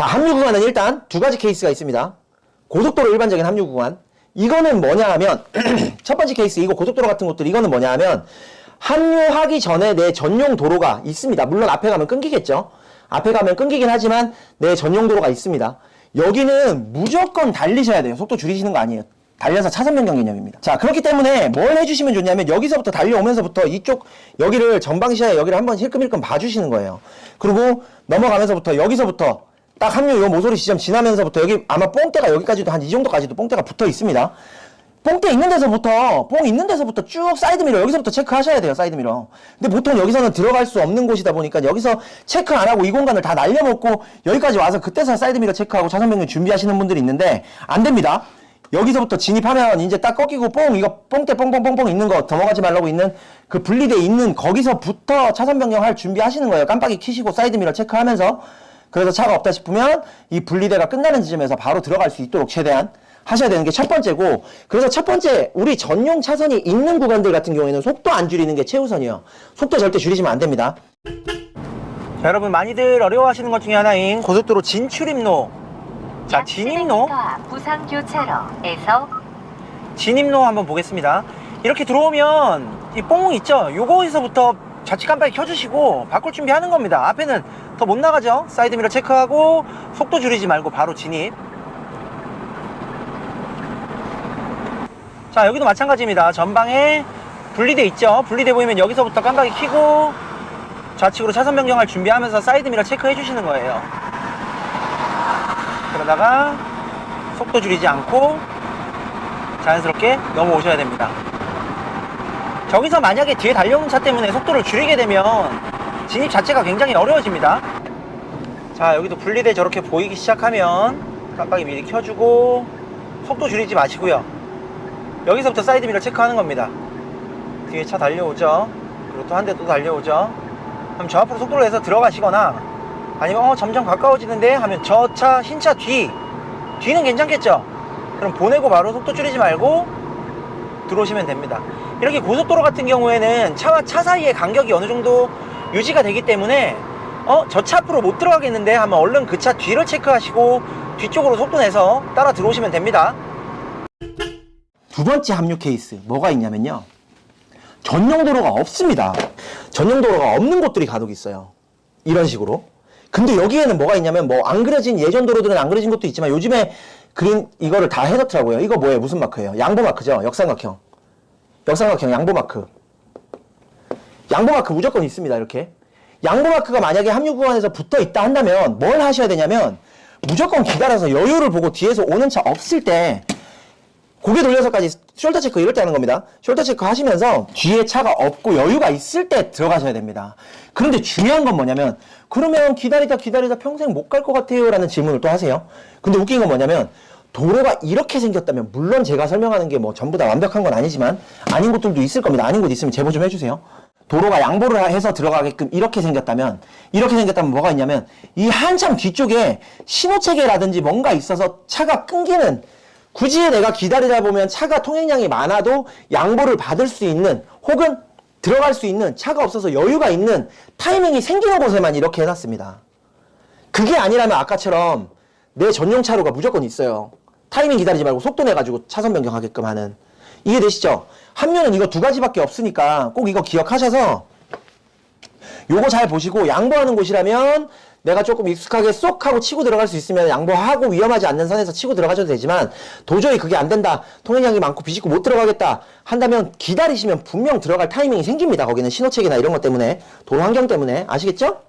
자, 합류 구간은 일단 두 가지 케이스가 있습니다. 고속도로 일반적인 합류 구간. 이거는 뭐냐 하면, 첫 번째 케이스, 이거 고속도로 같은 것들, 이거는 뭐냐 하면, 합류하기 전에 내 전용 도로가 있습니다. 물론 앞에 가면 끊기겠죠. 앞에 가면 끊기긴 하지만 내 전용 도로가 있습니다. 여기는 무조건 달리셔야 돼요. 속도 줄이시는 거 아니에요. 달려서 차선 변경 개념입니다. 자, 그렇기 때문에 뭘 해주시면 좋냐면 여기서부터 달려오면서부터 이쪽 여기를 전방시야에 여기를 한번 힐끔힐끔 봐주시는 거예요. 그리고 넘어가면서부터 여기서부터 딱 합류 요 모서리 지점 지나면서부터 여기 아마 뽕대가 여기까지도 한 이 정도까지도 뽕대가 붙어 있습니다. 뽕대 있는 데서부터 뽕 있는 데서부터 쭉 사이드미러 여기서부터 체크하셔야 돼요 사이드미러. 근데 보통 여기서는 들어갈 수 없는 곳이다 보니까 여기서 체크 안 하고 이 공간을 다 날려먹고 여기까지 와서 그때서 사이드미러 체크하고 차선 변경 준비하시는 분들이 있는데 안 됩니다. 여기서부터 진입하면 이제 딱 꺾이고 뽕 이거 뽕대 뽕뽕뽕뽕 있는 거 넘어가지 말라고 있는 그 분리돼 있는 거기서부터 차선 변경할 준비하시는 거예요. 깜빡이 키시고 사이드미러 체크하면서 그래서 차가 없다 싶으면 이 분리대가 끝나는 지점에서 바로 들어갈 수 있도록 최대한 하셔야 되는 게 첫 번째고 그래서 첫 번째 우리 전용 차선이 있는 구간들 같은 경우에는 속도 안 줄이는 게 최우선이에요 속도 절대 줄이시면 안 됩니다 자, 여러분 많이들 어려워하시는 것 중에 하나인 고속도로 진출입로 자 진입로 부산 교차로에서 진입로 한번 보겠습니다. 이렇게 들어오면 이 뽕 있죠? 요거에서부터 좌측 깜빡이 켜주시고 바꿀 준비하는 겁니다. 앞에는 더 못 나가죠? 사이드미러 체크하고 속도 줄이지 말고 바로 진입. 자 여기도 마찬가지입니다. 전방에 분리대 있죠? 분리대 보이면 여기서부터 깜빡이 켜고 좌측으로 차선 변경할 준비하면서 사이드미러 체크해 주시는 거예요. 그러다가 속도 줄이지 않고 자연스럽게 넘어오셔야 됩니다. 저기서 만약에 뒤에 달려오는 차 때문에 속도를 줄이게 되면 진입 자체가 굉장히 어려워집니다. 자, 여기도 분리대 저렇게 보이기 시작하면 깜빡이 미리 켜주고 속도 줄이지 마시고요. 여기서부터 사이드미러 체크하는 겁니다. 뒤에 차 달려오죠. 그리고 또 한 대 또 달려오죠. 그럼 저 앞으로 속도를 내서 들어가시거나 아니면 어 점점 가까워지는데 하면 저 차 흰 차 뒤 뒤는 괜찮겠죠? 그럼 보내고 바로 속도 줄이지 말고 들어오시면 됩니다. 이렇게 고속도로 같은 경우에는 차와 차 사이의 간격이 어느 정도 유지가 되기 때문에 어, 저 차 앞으로 못 들어가겠는데 하면 얼른 그 차 뒤를 체크하시고 뒤쪽으로 속도 내서 따라 들어오시면 됩니다. 두 번째 합류 케이스 뭐가 있냐면요. 전용 도로가 없습니다. 전용 도로가 없는 곳들이 간혹 있어요. 이런 식으로. 근데 여기에는 뭐가 있냐면 뭐 안 그려진 예전 도로들은 안 그려진 것도 있지만 요즘에 그린 이거를 다 해놓더라고요. 이거 뭐예요? 무슨 마크예요? 양보 마크죠? 역삼각형. 역삼각형 양보 마크. 양보 마크 무조건 있습니다. 이렇게. 양보 마크가 만약에 합류 구간에서 붙어 있다 한다면 뭘 하셔야 되냐면 무조건 기다려서 여유를 보고 뒤에서 오는 차 없을 때 고개 돌려서까지 숄더 체크 이럴 때 하는 겁니다. 숄더 체크 하시면서 뒤에 차가 없고 여유가 있을 때 들어가셔야 됩니다. 그런데 중요한 건 뭐냐면 그러면 기다리다 기다리다 평생 못 갈 것 같아요 라는 질문을 또 하세요. 근데 웃긴 건 뭐냐면 도로가 이렇게 생겼다면 물론 제가 설명하는 게 뭐 전부 다 완벽한 건 아니지만 아닌 곳들도 있을 겁니다. 아닌 곳 있으면 제보 좀 해주세요. 도로가 양보를 해서 들어가게끔 이렇게 생겼다면 이렇게 생겼다면 뭐가 있냐면 이 한참 뒤쪽에 신호체계라든지 뭔가 있어서 차가 끊기는 굳이 내가 기다리다 보면 차가 통행량이 많아도 양보를 받을 수 있는 혹은 들어갈 수 있는 차가 없어서 여유가 있는 타이밍이 생기는 곳에만 이렇게 해놨습니다. 그게 아니라면 아까처럼 내 전용 차로가 무조건 있어요. 타이밍 기다리지 말고 속도 내가지고 차선 변경하게끔 하는. 이해되시죠? 합류는 이거 두 가지밖에 없으니까 꼭 이거 기억하셔서 요거 잘 보시고 양보하는 곳이라면 내가 조금 익숙하게 쏙 하고 치고 들어갈 수 있으면 양보하고 위험하지 않는 선에서 치고 들어가셔도 되지만 도저히 그게 안 된다. 통행량이 많고 비집고 못 들어가겠다 한다면 기다리시면 분명 들어갈 타이밍이 생깁니다. 거기는 신호체계나 이런 것 때문에 도로 환경 때문에 아시겠죠?